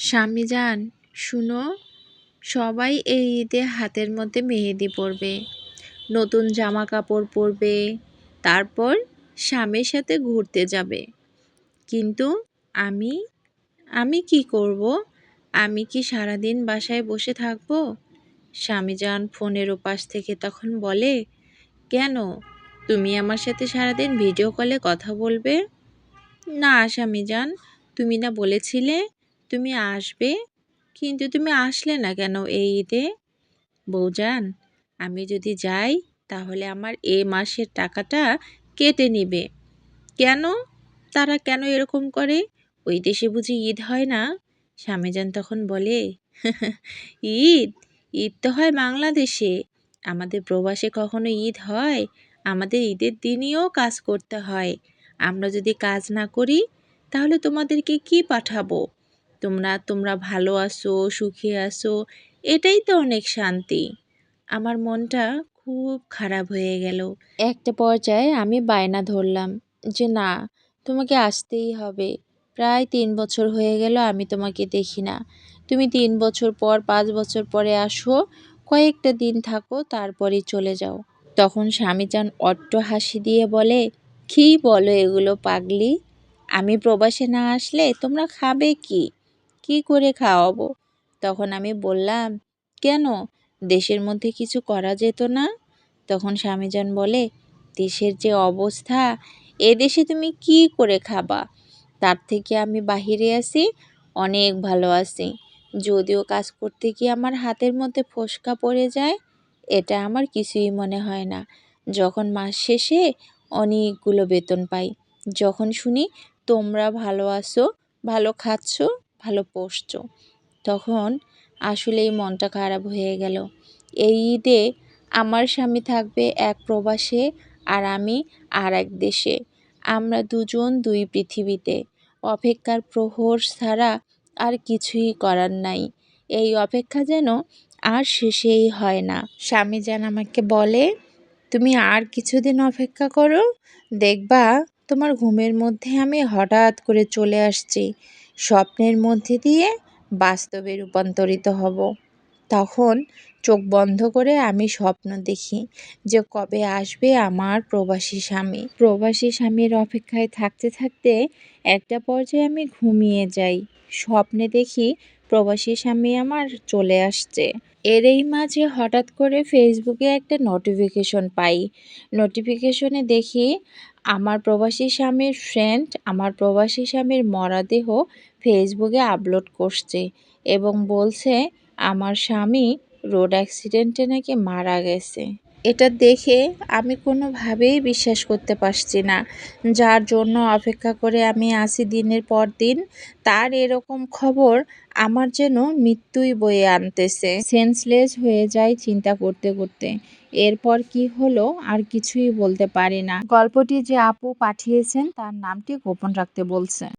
স্বামী যান, শুনো, সবাই এই ঈদে হাতের মধ্যে মেহেদি পরবে। নতুন জামা কাপড় পরবে, তারপর স্বামীর সাথে ঘুরতে যাবে। কিন্তু আমি আমি কি করব? আমি কি সারাদিন বাসায় বসে থাকব? স্বামী যান ফোনের ওপাশ থেকে তখন বলে, কেন? তুমি আমার সাথে সারাদিন ভিডিও কলে কথা বলবে? না স্বামী যান, তুমি না বলেছিলে তুমি আসবে? কিন্তু তুমি আসলে না কেন এই ঈদে? বউজান, আমি যদি যাই, তাহলে আমার এ মাসের টাকাটা কেটে নিবে। কেন? তারা কেন এরকম করে? ওই দেশে বুঝি ঈদ হয় না? স্বামীজান তখন বলে ঈদ ঈদ তো হয় বাংলাদেশে। আমাদের প্রবাসে কখনো ঈদ হয়? আমাদের ঈদের দিনেও কাজ করতে হয়। আমরা যদি কাজ না করি, তাহলে তোমাদেরকে কি পাঠাবো? তোমরা তোমরা ভালো আছো, সুখে আছো, এটাই তো অনেক শান্তি। আমার মনটা খুব খারাপ হয়ে গেল। একটা পর্যায়ে আমি বায়না ধরলাম যে, না, তোমাকে আসতেই হবে। প্রায় তিন বছর হয়ে গেল আমি তোমাকে দেখি না। তুমি তিন বছর পর, পাঁচ বছর পরে আসো, কয়েকটা দিন থাকো, তারপরে চলে যাও। তখন স্বামীজান অট্ট হাসি দিয়ে বলে, কী বলো এগুলো পাগলি? আমি প্রবাসে না আসলে তোমরা খাবে কি? কি করে খাওয়াবো? তখন আমি বললাম, কেন? দেশের মধ্যে কিছু করা যেত না? তখন স্বামীজান বলে, দেশের যে অবস্থা এ দেশে তুমি কি করে খাবা? তার থেকে আমি বাহিরে আছি, অনেক ভালো আছি। যদিও কাজ করতে গিয়ে আমার হাতের মধ্যে ফোসকা পড়ে যায়, এটা আমার কিছুই মনে হয় না। যখন মাস শেষে অনেকগুলো বেতন পাই। যখন শুনি, তোমরা ভালো আছো, ভালো খাচ্ছ? ভালো পোষছ। তখন আসলেই মনটা খারাপ হয়ে গেল। এই ঈদে আমার স্বামী থাকবে এক প্রবাসে আর আমি আর এক দেশে। আমরা দুজন দুই পৃথিবীতে। অপেক্ষার প্রহর ছাড়া আর কিছুই করার নাই। এই অপেক্ষা যেন আর শেষেই হয় না। স্বামী যেন আমাকে বলে, তুমি আর কিছুদিন অপেক্ষা করো, দেখবা তোমার ঘুমের মধ্যে আমি হঠাৎ করে চলে আসছি। স্বপ্নের মধ্যে দিয়ে বাস্তবে রূপান্তরিত হব। তখন চোখ বন্ধ করে আমি স্বপ্ন দেখি যে কবে আসবে আমার প্রবাসী স্বামী। প্রবাসী স্বামীর অপেক্ষায় থাকতে থাকতে একটা পর্যায়ে আমি ঘুমিয়ে যাই। স্বপ্নে দেখি প্রবাসী স্বামী আমার চলে আসছে। এর এই মাঝে হঠাৎ করে ফেসবুকে একটা নোটিফিকেশন পাই। নোটিফিকেশনে দেখি আমার প্রবাসী স্বামীর ফ্রেন্ড আমার প্রবাসী স্বামীর মরাদেহ ফেসবুকে আপলোড করছে এবং বলছে, আমার স্বামী রোড অ্যাক্সিডেন্টে নাকি মারা গেছে। এটা দেখে আমি কোনোভাবেই বিশ্বাস করতে পারছি না। যার জন্য অপেক্ষা করে আমি আসি দিনের পর দিন, তার এরকম খবর আমার যেন মৃত্যুই বয়ে আনতেছে। সেন্সলেস হয়ে যায় চিন্তা করতে করতে। এরপর কি হলো আর কিছুই বলতে পারি না। গল্পটি যে আপু পাঠিয়েছেন, তার নামটি গোপন রাখতে বলছে।